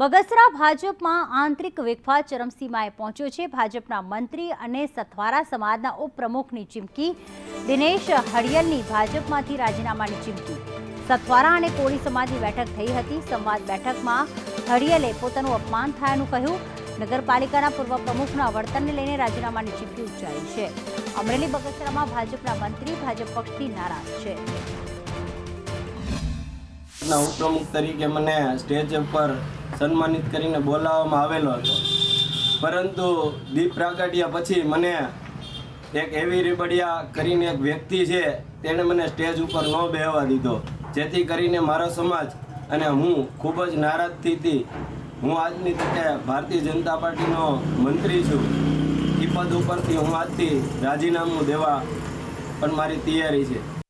બગસરા ભાજપમાં આંતરિક વિખવાદ ચરમસીમાએ પહોંચ્યો છે. ભાજપના મંત્રી અને સથવારા સમાજના ઉપપ્રમુખની ચીમકી, દિનેશ હળિયલની ભાજપમાંથી રાજીનામાની ચીમકી. સથવારા અને કોળી સમાજની બેઠક થઈ હતી. સંવાદ બેઠકમાં હળિયલે પોતાનું અપમાન થયાનું કહ્યું. નગરપાલિકાના પૂર્વ પ્રમુખના વર્તનને લઈને રાજીનામાની ચીમકી ઉચ્ચારી છે. અમરેલી બગસરામાં ભાજપના મંત્રી, ભાજપ પક્ષથી નારાજ છે. ઉપપ્રમુખ તરીકે મને સ્ટેજ ઉપર સન્માનિત કરીને બોલાવવામાં આવેલો હતો. પરંતુ દીપ પ્રાગટ્યા પછી મને એક એવી રીબડિયા કરીને એક વ્યક્તિ છે, તેણે મને સ્ટેજ ઉપર ન બેહવા દીધો. જેથી કરીને મારો સમાજ અને હું ખૂબ જ નારાજથી હતી. હું આજની તકે ભારતીય જનતા પાર્ટીનો મંત્રી છું. એ પદ ઉપરથી હું આજથી રાજીનામું દેવા પણ મારી તૈયારી છે.